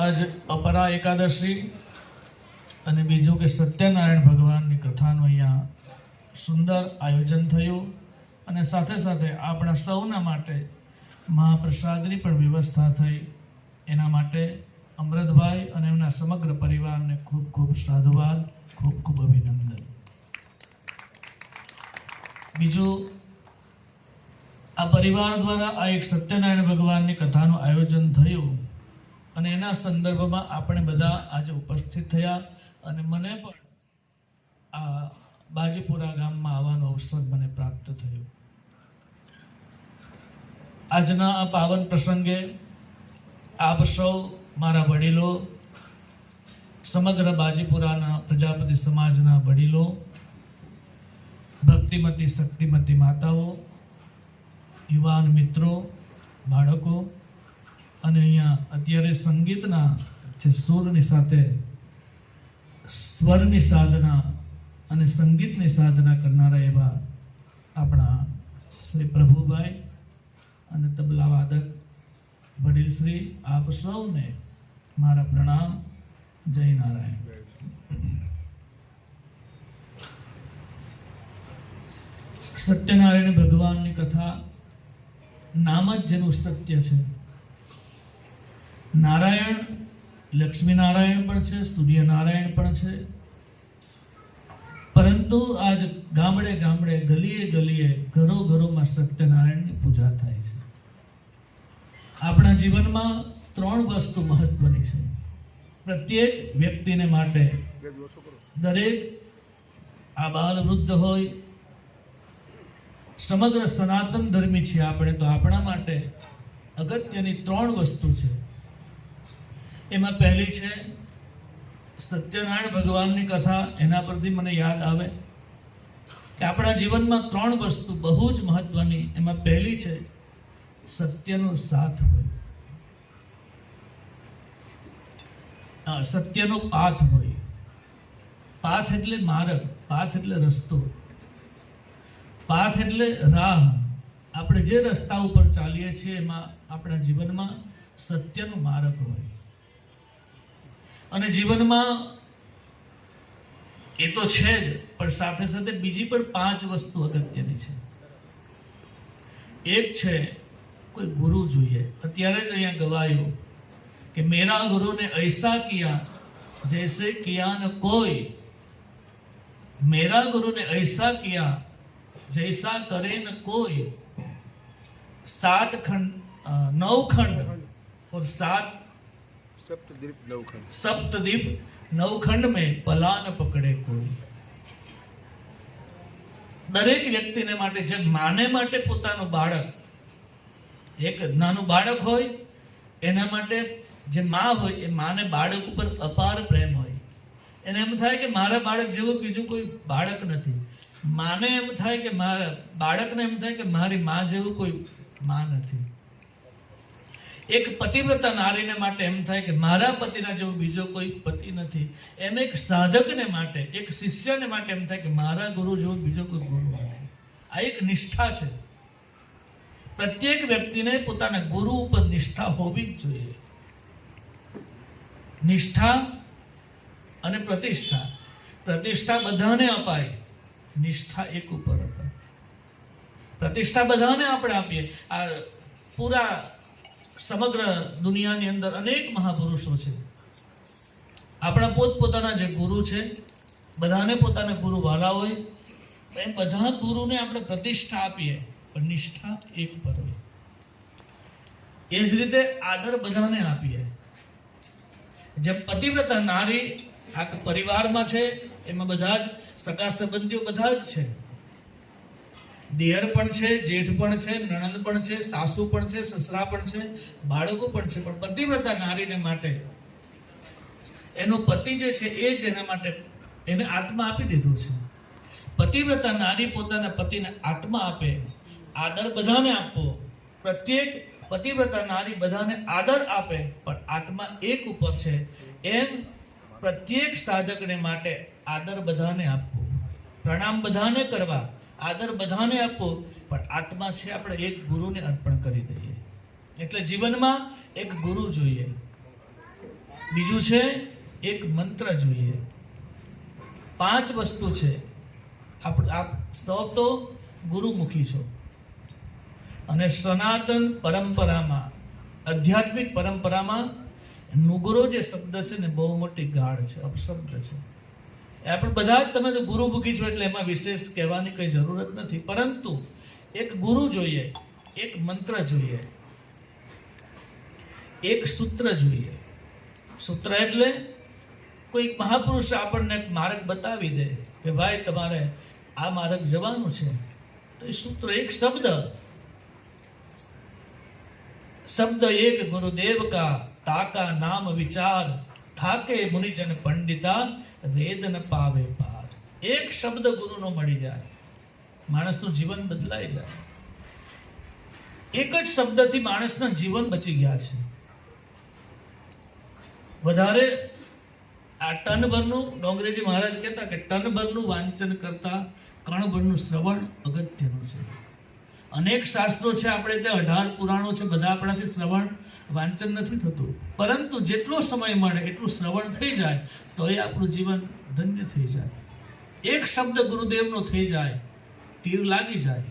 આજ અપરા એકાદશી અને બીજું કે સત્યનારાયણ ભગવાનની કથાનું અહીંયા સુંદર આયોજન થયું અને સાથે સાથે આપણા સૌના માટે મહાપ્રસાદની પણ વ્યવસ્થા થઈ. એના માટે અમૃતભાઈ અને એમના સમગ્ર પરિવારને ખૂબ ખૂબ સાધુવાદ, ખૂબ ખૂબ અભિનંદન. બીજું, આ પરિવાર દ્વારા આ એક સત્યનારાયણ ભગવાનની કથાનું આયોજન થયું. અને એના સંદર્ભમાં આપણે બધા આજે ઉપસ્થિત થયા અને મને પણ આ બાજીપુરા ગામમાં આવવાનો અવસર મને પ્રાપ્ત થયો. આજના આ પાવન પ્રસંગે આપ સૌ મારા વડીલો, સમગ્ર બાજીપુરાના પ્રજાપતિ સમાજના વડીલો, ભક્તિમતી, શક્તિમતી માતાઓ, યુવાન મિત્રો, બાળકો અને અહીંયા અત્યારે સંગીતના જે સૂરની સાથે, સ્વરની સાધના અને સંગીતની સાધના કરનારા એવા આપણા શ્રી પ્રભુભાઈ અને તબલા વાદક વડીલ શ્રી, આપ સૌને મારા પ્રણામ. જય નારાયણ. સત્યનારાયણ ભગવાનની કથા નામ જ જેનું સત્ય છે. નારાયણ લક્ષ્મી નારાયણ પણ છે, સૂર્યનારાયણ પણ છે. પરંતુ આજ ગામડે ગામડે, ગલીએ ગલીએ ઘરો ઘરોમાં સત્યનારાયણની પૂજા થાય છે. આપણા જીવનમાં ત્રણ વસ્તુ મહત્વની છે. પ્રત્યેક વ્યક્તિને માટે દરેક આ બાલ વૃદ્ધ હોય, સમગ્ર સનાતન ધર્મી છીએ આપણે, તો આપણા માટે અગત્યની ત્રણ વસ્તુ છે. એમાં પહેલી છે, સત્યનારાયણ ભગવાનની કથા, એના પરથી મને યાદ આવે કે આપણા જીવનમાં ત્રણ વસ્તુ બહુ જ મહત્વની, એમાં પહેલી છે, સત્યનો સાથ હોય. સત્યનો પાથ હોય. પાથ એટલે માર્ગ, પાથ એટલે રસ્તો. પાથ એટલે રાહ. આપણે જે રસ્તા ઉપર ચાલીએ છીએ, એમાં આપણા જીવનમાં સત્યનો માર્ગ હોય. અને જીવનમાં એ તો છે જ, પણ સાથે સાથે બીજી પણ પાંચ વસ્તુ અગત્યની છે. એક છે, કોઈ ગુરુ જોઈએ. અત્યારે જ અહીંયા ગવાયું કે મેરા ગુરુને ઐસા કિયા, જૈસે કિયા ન કોઈ. મેરા ગુરુને ઐસા કિયા, જૈસા કરે ન કોઈ. સાત ખંડ નવ ખંડ. ફોર સાત और सात સપ્તદ્વીપ નવખંડ सप्तद्वीप नवखंड में पला न पकड़े કોઈ દરેક વ્યક્તિને માટે જે માને માટે પોતાનું બાળક એક નાનું બાળક હોય એના માટે જે માં હોય એ માને બાળક ઉપર અપાર પ્રેમ હોય એને એમ થાય કે મારા બાળક જેવું બીજું કોઈ બાળક નથી માને એમ થાય કે મારા બાળકને એમ થાય કે મારી માં જેવું કોઈ માં નથી એક પતિવ્રતા નારીને માટે એમ થાય કે મારા પતિના જેવો બીજો કોઈ પતિ નથી. એમ એક સાધકને માટે, એક શિષ્યને માટે એમ થાય કે મારા ગુરુ જેવો બીજો કોઈ ગુરુ નથી. આ એક નિષ્ઠા છે. પ્રત્યેક વ્યક્તિને પોતાના ગુરુ ઉપર નિષ્ઠા હોવી જ જોઈએ. નિષ્ઠા અને પ્રતિષ્ઠા. પ્રતિષ્ઠા બધાને અપાય. નિષ્ઠા એક ઉપર અપાય. પ્રતિષ્ઠા બધાને આપણે આપીએ. આ પૂરા સમગ્ર દુનિયાની અંદર અનેક મહાપુરુષો છે. આપણા પોતપોતાના જે ગુરુ છે, બધાને પોતાના ગુરુ વાલા હોય એ બધા ગુરુને આપણે પ્રતિષ્ઠા આપીએ, પણ નિષ્ઠા એક પર એ જ રીતે આદર બધાને આપીએ. જેમ પતિવ્રતા નારી આ પરિવારમાં છે, એમાં બધા જ સગા સંબંધીઓ બધા જ છે. દિયર પણ છે, જેઠ પણ છે, નણંદ પણ છે, સાસુ પણ છે, સસરા પણ છે, બાળકો પણ છે, પણ પતિવ્રતા નારીને માટે એનો પતિ જે છે એ જ એના માટે એને આત્મા આપી દીધું છે. પતિવ્રતા નારી પોતાના પતિને આત્મા આપે, આદર બધાને આપવો પ્રત્યેક પતિવ્રતા નારી બધાને આદર આપે, પણ આત્મા એક ઉપર છે, એમ પ્રત્યેક સાધકને માટે આદર બધાને આપવો પ્રણામ બધાને કરવા આદર બધાને આપો, પણ આત્મા છે આપણે એક ગુરુને અર્પણ કરી દઈએ. એટલે જીવનમાં એક ગુરુ જોઈએ. બીજું છે એક મંત્ર જોઈએ. પાંચ વસ્તુ છે. આપ આપ સૌ તો ગુરુમુખી છો. અને સનાતન પરંપરામાં, આધ્યાત્મિક પરંપરામાં નુગરો જે શબ્દ છે ને, બહુ મોટી ગાઢ છે, અપશબ્દ છે. આપણે બધા જ તમે ગુરુ ગુરુમુખી છો એટલે એમાં વિશેષ કહેવાની કંઈ જરૂરત નથી. પરંતુ એક ગુરુ જોઈએ, એક મંત્ર જોઈએ, એક સૂત્ર જોઈએ. સૂત્ર એટલે કોઈ મહાપુરુષ આપણને માર્ગ બતાવી દે કે ભાઈ તમારે આ માર્ગ જવાનું છે. તો એ સૂત્ર એક શબ્દ. શબ્દ એક ગુરુદેવ કા તાકા નામ વિચાર. થાકે મુનિજન પંડિતા વેદ ન પાવે પાર. એક શબ્દ ગુરુનો મળી જાય. માણસનું જીવન બદલાઈ જાય. એક જ શબ્દથી માણસના જીવન બચી ગયા છે. વધારે આ ટનભરનું ડોંગરેજી મહારાજ કહેતા કે ટનભરનું વાંચન કરતા કણભરનું શ્રવણ અગત્યનું છે. અનેક શાસ્ત્રો છે, આપણે ત્યાં અઢાર પુરાણો છે, બધા આપણાથી શ્રવણ વાંચન નથી થતું. પરંતુ જેટલો સમય મળે, એટલું શ્રવણ થઈ જાય તો એ આપણું જીવન ધન્ય થઈ જાય. એક શબ્દ ગુરુદેવનો થઈ જાય, તીર લાગી જાય,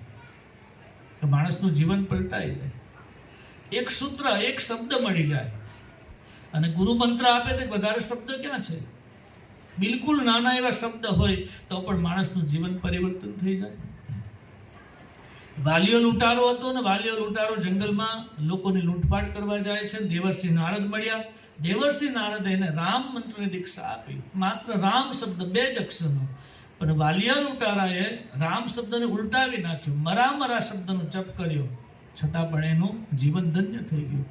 તો માણસનું જીવન પલટાઈ જાય. એક સૂત્ર, એક શબ્દ મળી જાય. અને ગુરુ મંત્ર આપે તો વધારે શબ્દ ક્યાં છે? બિલકુલ નાના એવા શબ્દ હોય, તો પણ માણસનું જીવન પરિવર્તન થઈ જાય. વાલીઓ લૂંટારો હતો ને વાલીઓ લૂંટારો જંગલમાં લોકોની લૂંટફાટ કરવા જાય છે. દેવરસિંહ નારદ મળ્યા. દેવર્ષિ નારદે એને રામ મંત્રની દીક્ષા આપી. માત્ર રામ શબ્દ, બે જ અક્ષરનો. પણ વાલિયા લૂંટારાએ રામ શબ્દને ઉલટાવી નાખ્યો. મરા મરા શબ્દનો જપ કર્યો. છતાં પણ એનું જીવન ધન્ય થઈ ગયું.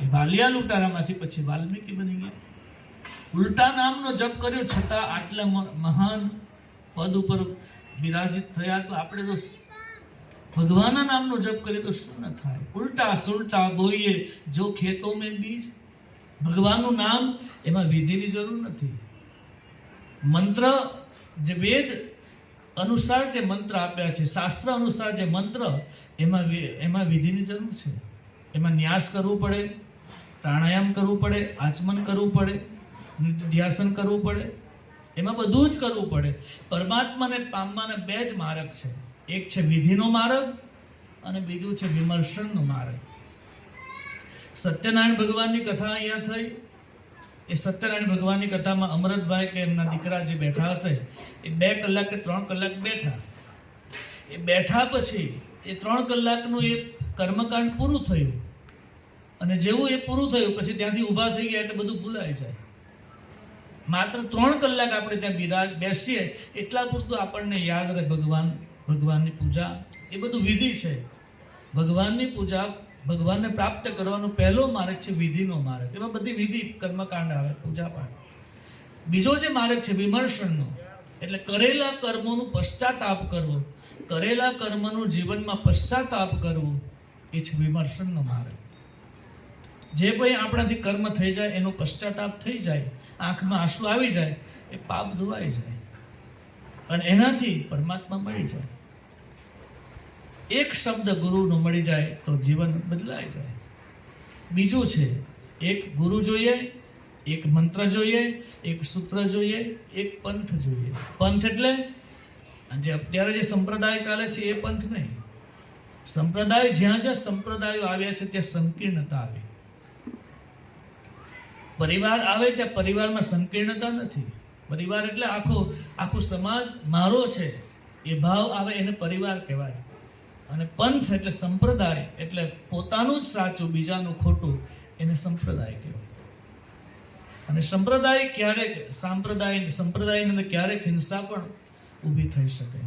એ વાલિયા લૂંટારામાંથી પછી વાલ્મીકી બની ગયા. ઉલટા નામનો જપ કર્યો. છતાં આટલા મહાન પદ ઉપર બિરાજિત થયા. તો આપણે તો ભગવાનના નામનો જપ કરીએ તો શું ન થાય? ઉલટા સુલટા બોઈએ, જો ખેતો મેં બીજ, ભગવાનનું નામ એમાં વિધિની જરૂર નથી. મંત્ર જે વેદ અનુસાર જે મંત્ર આપ્યા છે, શાસ્ત્ર અનુસાર જે મંત્ર, એમાં એમાં વિધિની જરૂર છે. એમાં ન્યાસ કરવું પડે, પ્રાણાયામ કરવું પડે, આચમન કરવું પડે ધ્યાસન કરવું પડે, એમાં બધું જ કરવું પડે. પરમાત્માને પામવાના બે જ માર્ગ છે. એક છે વિધિનો માર્ગ અને બીજું છે વિમર્શનનો માર્ગ. સત્યનારાયણ ભગવાનની કથા અહીંયા થઈ. એ સત્યનારાયણ ભગવાનની કથામાં અમરતભાઈ કે એમના દીકરા જે બેઠા હશે, એ બે કલાક કે ત્રણ કલાક બેઠા. એ બેઠા પછી એ ત્રણ કલાકનું એ કર્મકાંડ પૂરું થયું. અને જેવું એ પૂરું થયું, પછી ત્યાંથી ઊભા થઈ ગયા એટલે બધું ભૂલાઈ જાય. માત્ર ત્રણ કલાક આપણે ત્યાં બિરાજ બેસીએ, એટલા પૂરતું આપણને યાદ રહે ભગવાન ભગવાનની પૂજા એ બધું વિધિ છે. ભગવાનની પૂજા ભગવાનને પ્રાપ્ત કરવાનો પહેલો માર્ગ છે વિધિનો માર્ગ. એમાં બધી વિધિ કર્મકાંડ આવે પૂજા પાઠ બીજો જે માર્ગ છે વિમર્શનનો, એટલે કરેલા કર્મોનું પશ્ચાતાપ કરવો, કરેલા કર્મનું જીવનમાં પશ્ચાતાપ કરવું, એ છે વિમર્શનનો માર્ગ. જે કોઈ આપણાથી કર્મ થઈ જાય, એનો પશ્ચાતાપ થઈ જાય, આંખમાં આંસુ આવી જાય, એ પાપ ધોવાઈ જાય. અને એનાથી પરમાત્મા મળી જાય. એક શબ્દ ગુરુનો મળી જાય તો જીવન બદલાઈ જાય. બીજું છે, એક ગુરુ જોઈએ, એક મંત્ર જોઈએ, એક સૂત્ર જોઈએ, એક પંથ જોઈએ. પંથ એટલે જે અત્યારે જે સંપ્રદાય ચાલે છે એ પંથ નહીં. સંપ્રદાય જ્યાં જ્યાં સંપ્રદાયો આવ્યા છે ત્યાં સંકીર્ણતા આવી. પરિવાર આવે ત્યાં પરિવારમાં સંકીર્ણતા નથી. પરિવાર એટલે આખો આખો સમાજ મારો છે, એ ભાવ આવે એને પરિવાર કહેવાય. અને પંથ એટલે સંપ્રદાય એટલે પોતાનું જ સાચું, બીજાનું ખોટું, એને સંપ્રદાય કહેવાય. અને સંપ્રદાય ક્યારેક, સાંપ્રદાય સંપ્રદાયની અંદર ક્યારેક હિંસા પણ ઊભી થઈ શકે.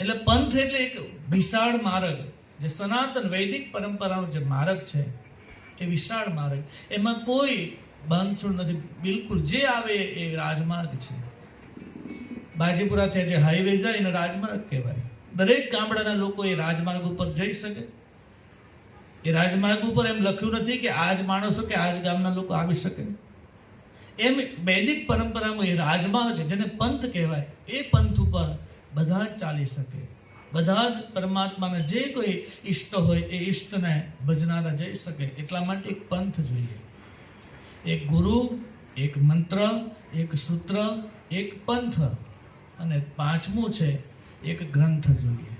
એટલે પંથ એટલે એક વિશાળ માર્ગ, જે સનાતન વૈદિક પરંપરાનો જે માર્ગ છે, એ વિશાળ માર્ગ. એમાં કોઈ બાંધછોડ નથી. બિલકુલ જે આવે એ રાજમાર્ગ છે. બાજીપુરાથી જે હાઈવે જાય એને રાજમાર્ગ કહેવાય. દરેક ગામડાના લોકો એ રાજમાર્ગ ઉપર જઈ શકે. એ રાજમાર્ગ ઉપર એમ લખ્યું નથી કે આજ માણસો કે આજ ગામના લોકો આવી શકે. એમ વૈદિક પરંપરામાં એ રાજમાર્ગ જેને પંથ કહેવાય, એ પંથ ઉપર બધા જ ચાલી શકે. બધા જ પરમાત્માના જે કોઈ ઈષ્ટ હોય એ ઈષ્ટને ભજનારા જઈ શકે. એટલા માટે એક પંથ જોઈએ. એક ગુરુ, એક મંત્ર, એક સૂત્ર, એક પંથ. અને પાંચમું છે એક ગ્રંથ જોઈએ.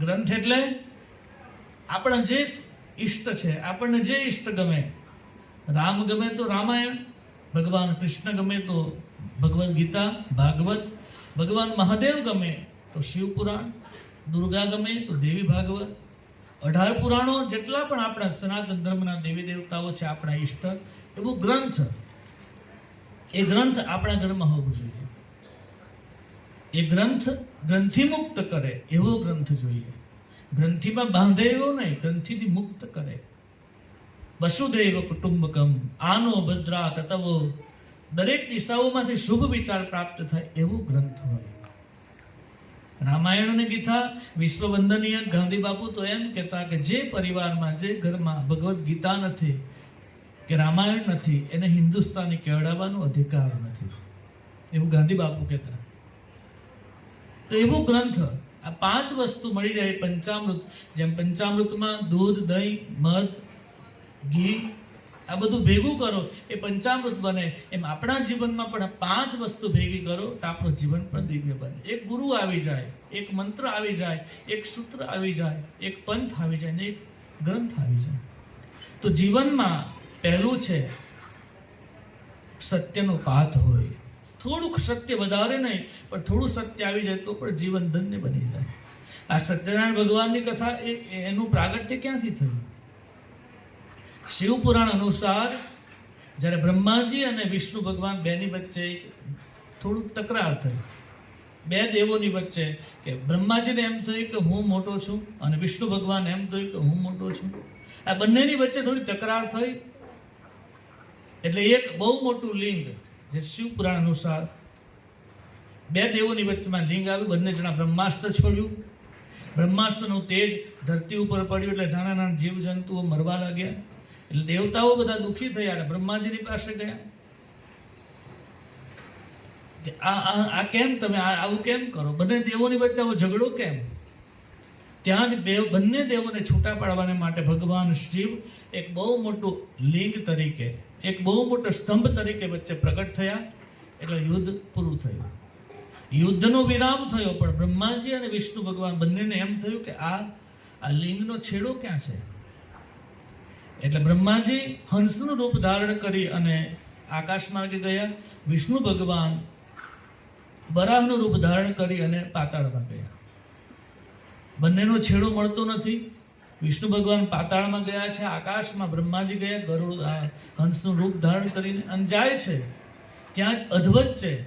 ગ્રંથ એટલે આપણા જે ઈષ્ટ છે, આપણને જે ઈષ્ટ ગમે. રામ ગમે તો રામાયણ, ભગવાન કૃષ્ણ ગમે તો ભગવદ્ ગીતા, ભાગવત, ભગવાન મહાદેવ ગમે તો શિવપુરાણ દુર્ગા ગમે તો દેવી ભાગવત. અઢાર પુરાણો જેટલા પણ આપણા સનાતન ધર્મના દેવી દેવતાઓ છે, આપણા ઈષ્ટ, એવું ગ્રંથ. એ ગ્રંથ આપણા ઘરમાં હોવું જોઈએ. એ ગ્રંથ ગ્રંથિમુક્ત કરે, એવો ગ્રંથ જોઈએ. ગ્રંથિમાં બાંધે એવો નહીં, ગ્રંથિથી મુક્ત કરે. વસુદેવ કુટુંબકમ, આનો ભદ્રા કતવો. દરેક દિશાઓમાંથી શુભ વિચાર પ્રાપ્ત થાય એવો ગ્રંથ હોય. રામાયણ અને ગીતા વિશ્વવંદનીય ગાંધી બાપુ તો એમ કહેતા કે જે પરિવારમાં, જે ઘરમાં ભગવદ્ ગીતા નથી, કે રામાયણ નથી, એને હિન્દુસ્તાની કહેવડાવવાનો અધિકાર નથી. એવું ગાંધી બાપુ કહેતા. તો એવો ગ્રંથ આ પાંચ વસ્તુ મળી જાય પંચામૃત, જેમ પંચામૃતમાં દૂધ, દહીં, મધ, ઘી, આ બધું ભેગું કરો, એ પંચામૃત બને. એમ આપણા જીવનમાં પણ પાંચ વસ્તુ ભેગી કરો તો આપણું જીવન પણ દિવ્ય બને. એક ગુરુ આવી જાય, એક મંત્ર આવી જાય, એક સૂત્ર આવી જાય, એક પંથ આવી જાય ને એક ગ્રંથ આવી જાય. તો જીવનમાં પહેલું છે સત્યનો પાથ હોય. થોડુંક સત્ય વધારે નહીં, પણ થોડું સત્ય આવી જાય તો પણ જીવન ધન્ય બની જાય. આ સત્યનારાયણ ભગવાનની કથા એ એનું પ્રાગટ્ય ક્યાંથી થયું? શિવપુરાણ અનુસાર જ્યારે બ્રહ્માજી અને વિષ્ણુ ભગવાન બેની વચ્ચે થોડુંક તકરાર થઈ. બે દેવોની વચ્ચે કે બ્રહ્માજીને એમ થયું કે હું મોટો છું અને વિષ્ણુ ભગવાન એમ થયું કે હું મોટો છું. આ બંનેની વચ્ચે થોડી તકરાર થઈ. એટલે એક બહુ મોટું લિંગ જે શિવપુરાણ અનુસાર બે દેવોની વચ્ચેમાં લિંગ આવ્યું બંને જણા બ્રહ્માસ્ત્ર છોડ્યું. બ્રહ્માસ્ત્રનું તેજ ધરતી ઉપર પડ્યું એટલે નાના નાના જીવજંતુઓ મરવા લાગ્યા. એટલે દેવતાઓ બધા દુઃખી થયા અને બ્રહ્માજીની પાસે ગયા. કે આ આ કેમ તમે આવું કેમ કરો? બંને દેવોની વચ્ચે આવો ઝઘડો કેમ? ત્યાં જ બે બંને દેવોને છૂટા પાડવાને માટે ભગવાન શિવ એક બહુ મોટું લિંગ તરીકે, એક બહુ મોટો સ્તંભ તરીકે વચ્ચે પ્રગટ થયા. એટલે યુદ્ધ પૂરું થયું. યુદ્ધનો વિરામ થયો, પણ બ્રહ્માજી અને વિષ્ણુ ભગવાન બંનેને એમ થયું કે આ આ લિંગનો છેડો ક્યાં છે? એટલે બ્રહ્માજી હંસનું રૂપ ધારણ કરી અને આકાશ માર્ગે ગયા. વિષ્ણુ ભગવાન બરાહનું રૂપ ધારણ કરી અને પાતાળમાં ગયા. બંનેનો છેડો મળતો નથી. વિષ્ણુ ભગવાન પાતાળમાં ગયા છે, આકાશમાં બ્રહ્માજી ગયા, ગરુડ હંસનું રૂપ ધારણ કરીને અને જાય છે. ત્યાં જ અદ્ભુત છે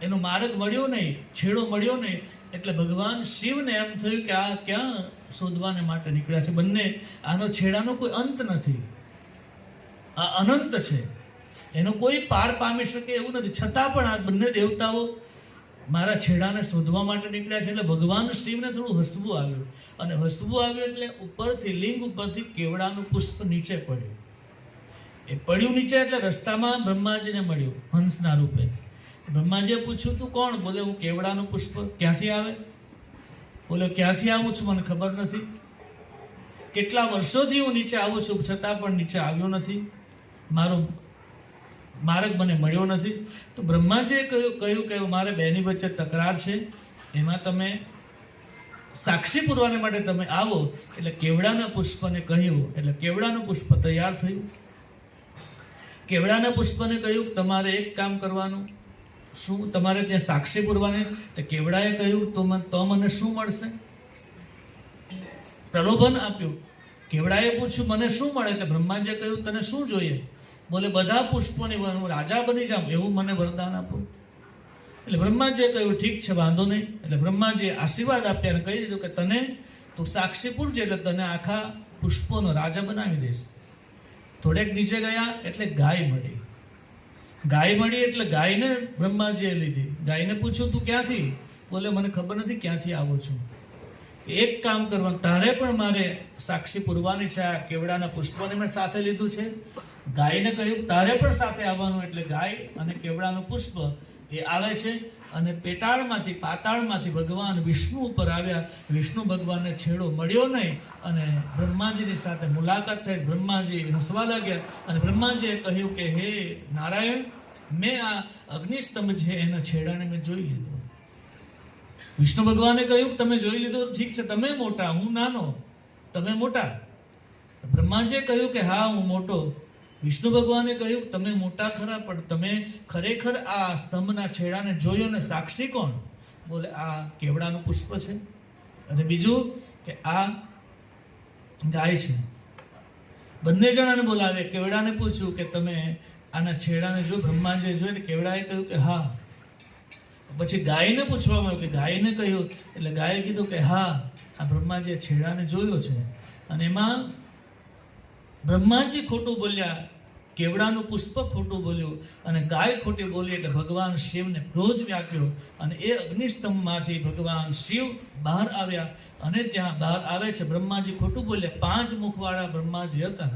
એનો માર્ગ મળ્યો નહીં, છેડો મળ્યો નહીં, એટલે ભગવાન શિવને એમ થયું કે આ ક્યાં શોધવાને માટે નીકળ્યા છે? બંને, આનો છેડાનો કોઈ અંત નથી. આ અનંત છે. એનો કોઈ પાર પામી શકે એવું નથી. છતાં પણ આ બંને દેવતાઓ મારા છેડાને શોધવા માટે નીકળ્યા છે એટલે ભગવાન શિવને થોડું હસવું આવ્યું. અને હસવું આવ્યું એટલે ઉપરથી, લિંગ ઉપરથી કેવડાનું પુષ્પ નીચે પડ્યું. એ પડ્યું નીચે એટલે રસ્તામાં બ્રહ્માજીને મળ્યું, હંસના રૂપે. બ્રહ્માજીએ પૂછ્યું, તું કોણ? બોલે, હું કેવડાનું પુષ્પ ક્યાંથી આવે? બોલે, ક્યાંથી આવું છું? મને ખબર નથી. કેટલા વર્ષોથી હું નીચે આવું છું? છતાં પણ નીચે આવ્યો નથી. મારો માર્ગ મને મળ્યો નથી. તો બ્રહ્માજીએ કહ્યું કહ્યું કે મારે બેની વચ્ચે તકરાર છે. એમાં તમે સાક્ષી પુરવાને માટે તમે આવો. એટલે કેવડાના પુષ્પને કહ્યું. એટલે કેવડાનું પુષ્પ તૈયાર થયું. કેવડાના પુષ્પને કહ્યું, તમારે એક કામ કરવાનું. શું? તમારે ત્યાં સાક્ષી પુરવાને? તો કેવડાએ કહ્યું, તો મને તો મને શું મળશે? પ્રલોભન આપ્યું. કેવડાએ પૂછ્યું, મને શું મળે? છે બ્રહ્માજીએ કહ્યું, તને શું જોઈએ? બોલે, બધા પુષ્પોની હું રાજા બની જાઉં એવું મને વરદાન આપો એટલે બ્રહ્માજીએ કહ્યું, ઠીક છે, વાંધો નહીં. એટલે બ્રહ્માજીએ આશીર્વાદ આપ્યા અને કહી દીધું કે, તને તું સાક્ષી પૂરજે એટલે તને આખા પુષ્પોનો રાજા બનાવી દઈશ. થોડેક નીચે ગયા, એટલે ગાય મળી. ગાય મળી એટલે ગાયને બ્રહ્માજીએ લીધી. ગાયને પૂછ્યું, તું ક્યાંથી? બોલે, મને ખબર નથી ક્યાંથી આવું છું. એક કામ કરવાનું, તારે પણ મારે સાક્ષી પૂરવાની છે, આ કેવડાના પુષ્પોને મેં સાથે લીધું છે. ગાયને કહ્યું, તારે પણ સાથે આવવાનું એટલે ગાય અને કેવડાનું પુષ્પ એ આવે છે અને પેટાળમાંથી, પાતાળમાંથી ભગવાન વિષ્ણુ ઉપર આવ્યા. વિષ્ણુ ભગવાનને છેડો મળ્યો નહીં અને બ્રહ્માજીની સાથે મુલાકાત થઈ. બ્રહ્માજી હસવા લાગ્યા અને બ્રહ્માજીએ કહ્યું કે, હે નારાયણ, મેં આ અગ્નિસ્તંભ છે, એના છેડાને મેં જોઈ લીધો. વિષ્ણુ ભગવાને કહ્યું કે તમે જોઈ લીધો? ઠીક છે, તમે મોટા, હું નાનો, તમે મોટા. બ્રહ્માજીએ કહ્યું કે, હા, હું મોટો. વિષ્ણુ ભગવાને કહ્યું, તમે મોટા ખરા, પણ તમે ખરેખર આ સ્તંભના છેડાને જોયો ને સાક્ષી કોણ? બોલે, આ કેવડાનું પુષ્પ છે. અને બીજું કે, આ ગાય છે. બંને જણાને બોલાવે, કેવડાને પૂછ્યું કે, તમે આના છેડાને જો બ્રહ્માજીએ જોયું કેવડાએ કહ્યું કે, હા. પછી ગાયને પૂછવામાં આવ્યું કે, ગાયને કહ્યું? એટલે ગાયે કીધું કે, હા, આ બ્રહ્માજીએ છેડાને જોયો છે. અને એમાં બ્રહ્માજી ખોટું બોલ્યા, કેવડાનું પુષ્પ ખોટું બોલ્યું અને ગાય ખોટી બોલી એટલે ભગવાન શિવને ક્રોધ વ્યાપ્યો અને એ અગ્નિસ્તંભમાંથી ભગવાન શિવ બહાર આવ્યા અને ત્યાં બહાર આવે છે. બ્રહ્માજી ખોટું બોલ્યા. પાંચ મુખવાળા બ્રહ્માજી હતા.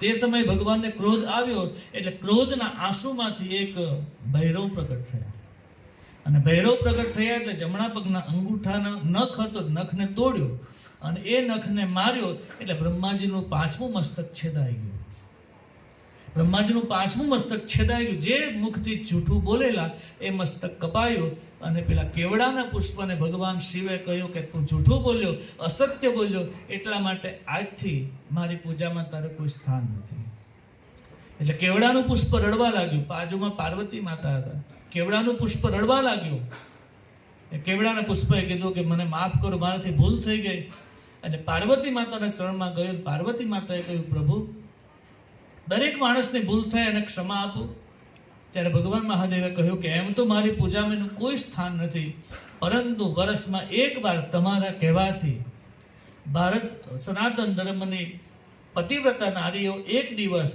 તે સમયે ભગવાનને ક્રોધ આવ્યો એટલે ક્રોધના આંસુમાંથી એક ભૈરવ પ્રગટ થયા. અને ભૈરવ પ્રગટ થયા એટલે જમણા પગના અંગૂઠાના નખ હતો. નખને તોડ્યો. અને એ નખને માર્યો એટલે બ્રહ્માજીનું પાંચમું મસ્તક છેદાઈ ગયું. બ્રહ્માજીનું પાંચમું મસ્તક છેદાઈ ગયું. જે મુખથી જૂઠું બોલેલા, એ મસ્તક કપાયું અને પેલા કેવડાના પુષ્પને ભગવાન શિવે કહ્યું કે તું જૂઠું બોલ્યો, અસત્ય બોલ્યો, એટલા માટે આજથી મારી પૂજામાં તારે કોઈ સ્થાન નથી. એટલે કેવડાનું પુષ્પ રડવા લાગ્યું. બાજુમાં પાર્વતી માતા હતા. કેવડાનું પુષ્પ રડવા લાગ્યું. કેવડાના પુષ્પએ કીધું કે મને માફ કરો, મારાથી ભૂલ થઈ ગઈ. અને પાર્વતી માતાના ચરણમાં ગયો પાર્વતી માતાએ કહ્યું, પ્રભુ, દરેક માણસની ભૂલ થાય અને ક્ષમા આપો. ત્યારે ભગવાન મહાદેવે કહ્યું કે, એમ તો મારી પૂજામાં એનું કોઈ સ્થાન નથી, પરંતુ વર્ષમાં એક વાર તમારા કહેવાથી ભારત સનાતન ધર્મની પતિવ્રતા નારીઓ એક દિવસ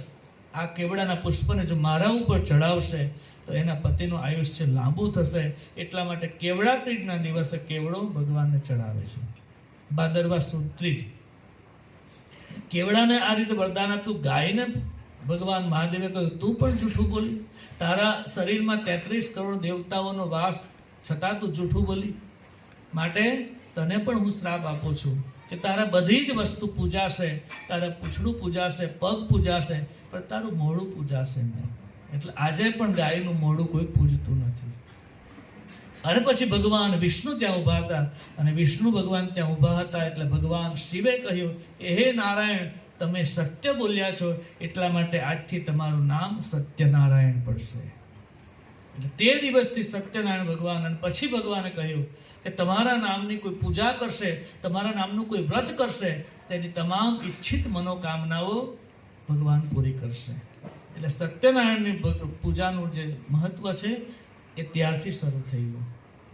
આ કેવડાના પુષ્પને જો મારા ઉપર ચડાવશે, તો એના પતિનું આયુષ્ય લાંબુ થશે. એટલા માટે કેવડા ત્રીજના દિવસે કેવડો ભગવાનને ચડાવે છે. ભાદરવા સુત્રી. કેવડાને આ રીતે વરદાન આપ્યું? ગાયને ભગવાન મહાદેવે કહ્યું, તું પણ જૂઠું બોલી. તારા શરીરમાં તેત્રીસ કરોડ દેવતાઓનો વાસ છતાં તું જૂઠું બોલી. માટે તને પણ હું શ્રાપ આપું છું કે તારા બધી જ વસ્તુ પૂજાશે. તારા પૂંછડું પૂજાશે, પગ પૂજાશે, પણ તારું મોડું પૂજાશે નહીં. એટલે આજે પણ ગાયનું મોડું કોઈ પૂજતું નથી. અને પછી ભગવાન વિષ્ણુ ત્યાં ઊભા હતા. અને વિષ્ણુ ભગવાન ત્યાં ઊભા હતા એટલે ભગવાન શિવે કહ્યું કે હે નારાયણ, તમે સત્ય બોલ્યા છો, એટલા માટે આજથી તમારું નામ સત્યનારાયણ પડશે. એટલે તે દિવસથી સત્યનારાયણ ભગવાન, અને પછી ભગવાને કહ્યું કે તમારા નામની કોઈ પૂજા કરશે, તમારા નામનું કોઈ વ્રત કરશે, તેની તમામ ઈચ્છિત મનોકામનાઓ ભગવાન પૂરી કરશે. એટલે સત્યનારાયણની પૂજાનું જે મહત્વ છે એ ત્યારથી શરૂ થયું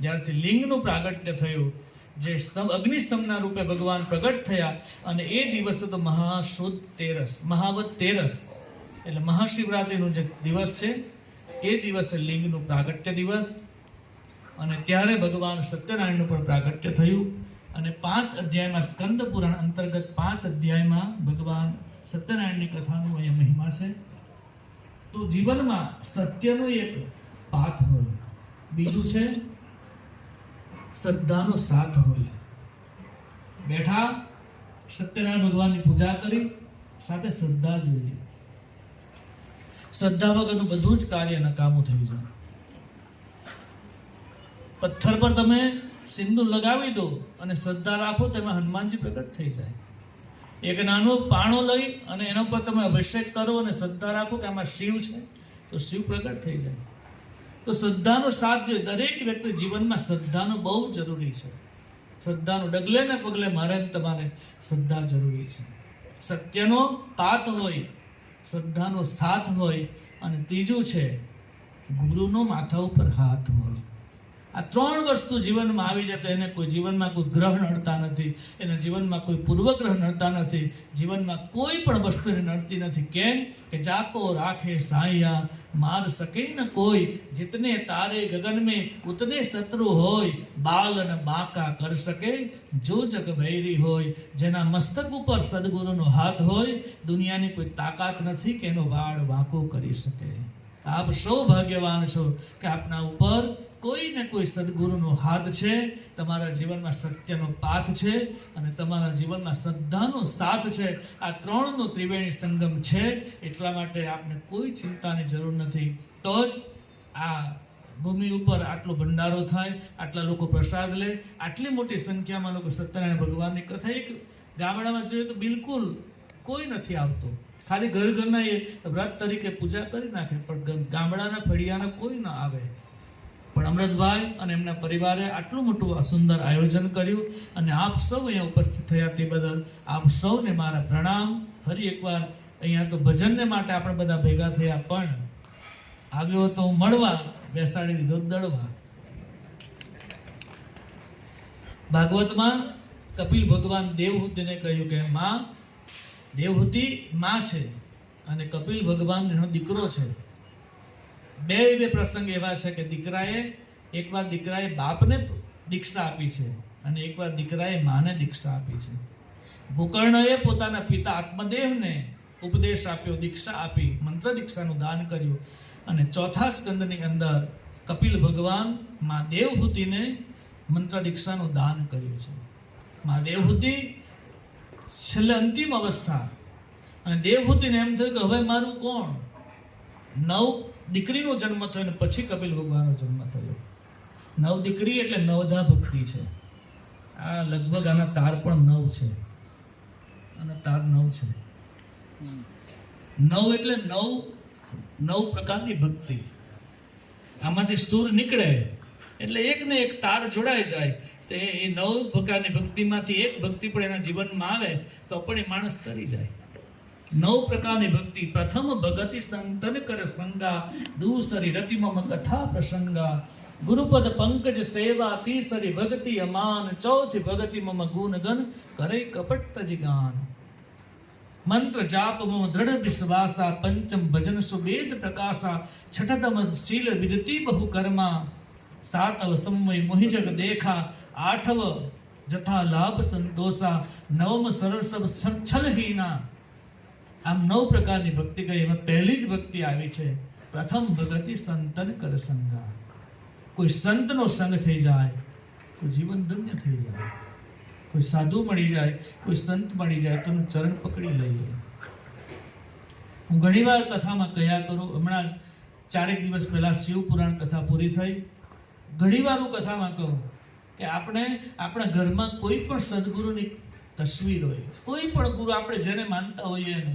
જ્યારથી લિંગનું પ્રાગટ્ય થયું, જે સ્તંભ, અગ્નિસ્તંભના રૂપે ભગવાન પ્રગટ થયા અને એ દિવસે તો મહાશુદ્ધ તેરસ, મહાવત તેરસ, એટલે મહાશિવરાત્રિનો જે દિવસ છે, એ દિવસે લિંગનું પ્રાગટ્ય દિવસ, અને ત્યારે ભગવાન સત્યનારાયણનું પણ પ્રાગટ્ય થયું, અને પાંચ અધ્યાયમાં સ્કંદ પુરાણ અંતર્ગત પાંચ અધ્યાયમાં ભગવાન સત્યનારાયણની કથાનું અહીંયા મહિમા છે. તો જીવનમાં સત્યનો એક પાથ હોય. બીજું છે, શ્રદ્ધાનો સાથ હોય. બેઠા સત્યનારાયણ ભગવાનની પૂજા કરી, સાથે શ્રદ્ધા જોઈએ. શ્રદ્ધા વગરનું બધું જ કાર્ય નકામું થઈ જાય. પથ્થર પર તમે સિંદૂર લગાવી દો અને શ્રદ્ધા રાખો તો એમાં હનુમાનજી પ્રગટ થઈ જાય. એક નાનો પાણો લઈ અને એના ઉપર તમે અભિષેક કરો અને શ્રદ્ધા રાખો કે આમાં શિવ છે, તો શિવ પ્રગટ થઈ જાય. તો શ્રદ્ધાનો સાથ જોઈએ. દરેક વ્યક્તિ જીવનમાં શ્રદ્ધાનો બહુ જરૂરી છે. શ્રદ્ધાનો ડગલે ને પગલે મારે તમારે શ્રદ્ધા જરૂરી છે. સત્યનો પાત હોય, શ્રદ્ધાનો સાથ હોય અને ત્રીજું છે, ગુરુનો માથા ઉપર હાથ હોય. આ ત્રણ વસ્તુ જીવનમાં આવી જાય તો એને કોઈ જીવનમાં કોઈ ગ્રહ નડતા નથી, એના જીવનમાં કોઈ પૂર્વગ્રહ નડતા નથી, જીવનમાં કોઈ પણ વસ્તુને નડતી નથી. કેમ? કે જાકો, રાખે, સાયા, માર શકે ન કોઈ. જીતને તારે ગગન મેં ઉતને શત્રુ હોય. બાલ અને બાકા કર શકે જો જગ ભૈરી હોય. જેના મસ્તક ઉપર સદગુરુનો હાથ હોય, દુનિયાની કોઈ તાકાત નથી કે એનો વાળ વાંકો કરી શકે. આપ સૌ ભાગ્યવાન છો કે આપના ઉપર કોઈ ને કોઈ સદગુરુનો હાથ છે, તમારા જીવનમાં સત્યનો પાથ છે અને તમારા જીવનમાં શ્રદ્ધાનો સાથ છે. આ ત્રણનો ત્રિવેણી સંગમ છે. એટલા માટે આપને કોઈ ચિંતાની જરૂર નથી. તો જ આ ભૂમિ ઉપર આટલો ભંડારો થાય, આટલા લોકો પ્રસાદ લે, આટલી મોટી સંખ્યામાં લોકો સત્યનારાયણ ભગવાનની કથા એક ગામડામાં જોઈએ તો બિલકુલ કોઈ નથી આવતો. ખાલી ઘર ઘરના એ વ્રત તરીકે પૂજા કરી નાખે, પણ ગામડાના ફળિયાના કોઈ ના આવે. પણ અમૃતભાઈ અને એમના પરિવારે આટલું મોટું સુંદર આયોજન કર્યું અને આપ સૌ અહીંયા ઉપસ્થિત થયા તે બદલ આપ સૌને મારા પ્રણામ. ફરી એકવાર અહીંયા તો ભજનને માટે આપણે બધા ભેગા થયા, પણ આવ્યો તો મળવા, બેસાડી દીધો દળવા. ભાગવતમાં કપિલ ભગવાન દેવહૂતિને કહ્યું કે, માં, દેવહૂતિ માં છે અને કપિલ ભગવાન એનો દીકરો છે. બે બે પ્રસંગ એવા છે કે દીકરાએ એકવાર દીકરાએ બાપને દીક્ષા આપી છે અને એકવાર દીકરાએ માને દીક્ષા આપી છે. ભૂકર્ણએ પોતાના પિતા આત્મદેવને ઉપદેશ આપ્યો, દીક્ષા આપી, મંત્ર દીક્ષાનું દાન કર્યું અને ચોથા સ્કંદની અંદર કપિલ ભગવાન મા દેવહૂતિને મંત્ર દીક્ષાનું દાન કર્યું છે. મા દેવહૂતિ છેલ્લે અંતિમ અવસ્થા અને દેવહૂતિને એમ થયું કે હવે મારું કોણ? નવ દીકરીનો જન્મ થયો અને પછી કપિલ ભગવાનનો જન્મ થયો. નવ દીકરી એટલે નવધા ભક્તિ છે. આ લગભગ આના તાર પણ નવ છે. અને તાર નવ છે. નવ એટલે નવ નવ પ્રકારની ભક્તિ. આમાંથી સૂર નીકળે એટલે એક ને એક તાર જોડાઈ જાય. તો એ નવ પ્રકારની ભક્તિમાંથી એક ભક્તિ પણ એના જીવનમાં આવે તો પણ એ માણસ તરી જાય. નવ પ્રકારની ભક્તિ પ્રથમ ભગતિ સંતન કર સંગા દૂસરી રતિ મમ કથા પ્રસંગા ગુરુપદ પંકજ સેવા તીસરી ભક્તિ અમાન ચૌથી ભગતિ મમ ગુણ ગન કરે કપટ તજ ગાન મંત્ર જાપ મો દ્રઢ વિશ્વાસા પંચમ ભજન સુવેદ પ્રકાશા છઠતમ શીલ વિદતિ બહુ કર્મા સાતવ સમય મોહિ જગ દેખા આઠવ જથા લાભ સંતોષા નવમ સરળ સબ સંછલહીના આમ નવ પ્રકારની ભક્તિ કહી. એમાં પહેલી જ ભક્તિ આવી છે, પ્રથમ ભગતિ સંતન કર સંગા. કોઈ સંતનો સંગ થઈ જાય તો જીવન ધન્ય થઈ જાય, કોઈ સાધુ મળી જાય, કોઈ સંત મળી જાય, તો ચરણ પકડી લઈએ. હું ઘણીવાર કથામાં કહ્યા કરું, હમણાં જ ચારેક દિવસ પહેલાં શિવપુરાણ કથા પૂરી થઈ. ઘણીવાર હું કથામાં કહું કે આપણે, આપણા ઘરમાં કોઈ પણ સદગુરુની તસવીર હોય, કોઈ પણ ગુરુ આપણે જેને માનતા હોઈએ એને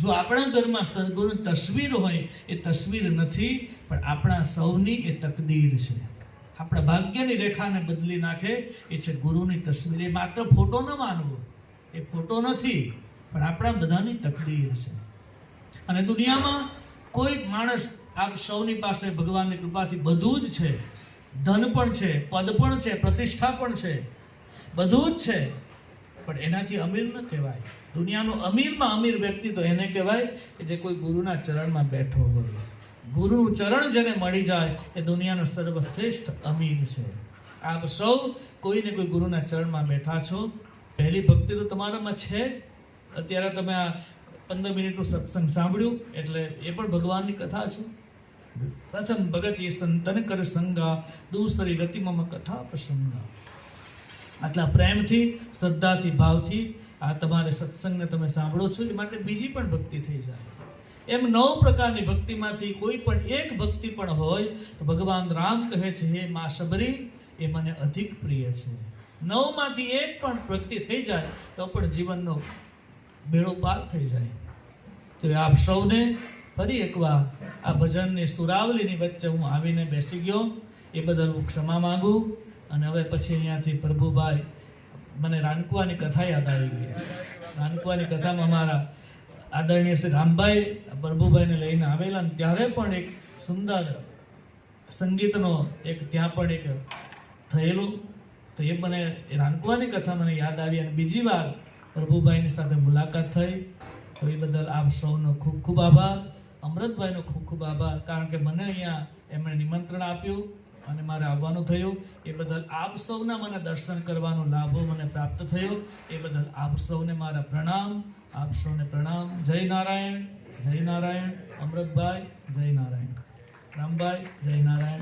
જો આપણા ઘરમાં સદગુરુની તસવીર હોય, એ તસવીર નથી, પણ આપણા સૌની એ તકદીર છે. આપણા ભાગ્યની રેખાને બદલી નાખે, એ છે ગુરુની તસવીર. એ માત્ર ફોટો ન માનવો, એ ફોટો નથી, પણ આપણા બધાની તકદીર છે. અને દુનિયામાં કોઈ માણસ આપ સૌની પાસે ભગવાનની કૃપાથી બધું જ છે. ધન પણ છે, પદ પણ છે, પ્રતિષ્ઠા પણ છે. બધું જ છે. પણ એનાથી અમીર ન કહેવાય. દુનિયાનો અમીરમાં અમીર વ્યક્તિ તો એને કહેવાય કે જે કોઈ ગુરુના ચરણમાં બેઠો હોય. ગુરુનું ચરણ જેને મળી જાય એ દુનિયાનો સર્વશ્રેષ્ઠ અમીર છે. આપ સૌ કોઈને કોઈ ગુરુના ચરણમાં બેઠા છો? પહેલી ભક્તિ તો તમારામાં છે જ. અત્યારે તમે આ પંદર મિનિટનું સત્સંગ સાંભળ્યું, એટલે એ પણ ભગવાનની કથા છે. પ્રથમ ભગત એ સંતન કર સંગા, દૂસરી ગતિમાં કથા પ્રસંગા. આટલા પ્રેમથી, શ્રદ્ધાથી, ભાવથી આ તમારે સત્સંગને તમે સાંભળો છો, એ માટે બીજી પણ ભક્તિ થઈ જાય. એમ નવ પ્રકારની ભક્તિમાંથી કોઈ પણ એક ભક્તિ પણ હોય, તો ભગવાન રામ કહે છે, હે મા શબરી, એ મને અધિક પ્રિય છે. નવમાંથી એક પણ ભક્તિ થઈ જાય, તો પણ જીવનનો બેડો પાર થઈ જાય. તો આપ સૌને ફરી એકવાર આ ભજનની સુરાવલીની વચ્ચે હું આવીને બેસી ગયો. એ બદલ હું ક્ષમા માંગુ. અને હવે પછી અહીંયાથી પ્રભુભાઈ, મને રાનકુવાની કથા યાદ આવી ગઈ. રાનકુવાની કથામાં મારા આદરણીય શ્રી રામભાઈ પ્રભુભાઈને લઈને આવેલા ને ત્યારે પણ એક સુંદર સંગીતનો એક ત્યાં પણ એક થયેલું. તો એ મને, એ રાનકુવાની કથા મને યાદ આવી અને બીજી વાર પ્રભુભાઈની સાથે મુલાકાત થઈ. તો એ બદલ આપ સૌનો ખૂબ ખૂબ આભાર. અમૃતભાઈનો ખૂબ ખૂબ આભાર, કારણ કે મને અહીંયા એમણે નિમંત્રણ આપ્યું. અને મારે આવવાનું થયું. એ બદલ આપ સૌના મને દર્શન કરવાનો લાભો મને પ્રાપ્ત થયો. એ બદલ આપ સૌને મારા પ્રણામ. આપ સૌને પ્રણામ. જય નારાયણ. જય નારાયણ. અમૃતભાઈ, જય નારાયણ. રામભાઈ, જય નારાયણ.